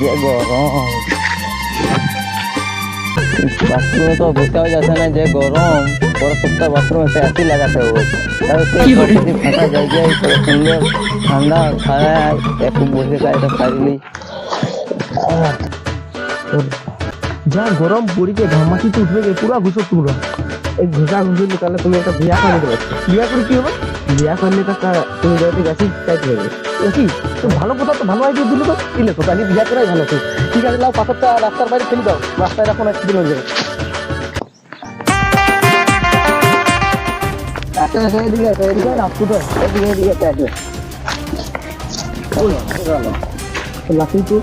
যে গরম। বাথরুমে তো বসেও যাচ্ছে না যে গরম। পরের সপ্তাহে বাথরুমে সে এসি লাগাতে হবে। ফাঁকা জায়গায় সুন্দর ঠান্ডা খায় একটু বসে কাজটা সারিলি যা গরম পড়িছে ঘামাচি তো উঠবে পুরা ঘুষো পুরো এই ঘুষা ঘুষি তাহলে তুমি একটা বিয়া করে দেবে। বিয়া করে কি হবে? বিয়া করলে তো তুমি যদি গেছি চাইতে হবে। গেছি তো ভালো কথা তো ভালো আইডিয়া দিলে তো দিলে তো তাহলে বিয়া করাই ভালো তো ঠিক আছে লাও পাথরটা রাস্তার বাইরে ফেলে দাও রাস্তায় এখন না একদিন হয়ে যাবে আচ্ছা আচ্ছা। লাঠি তো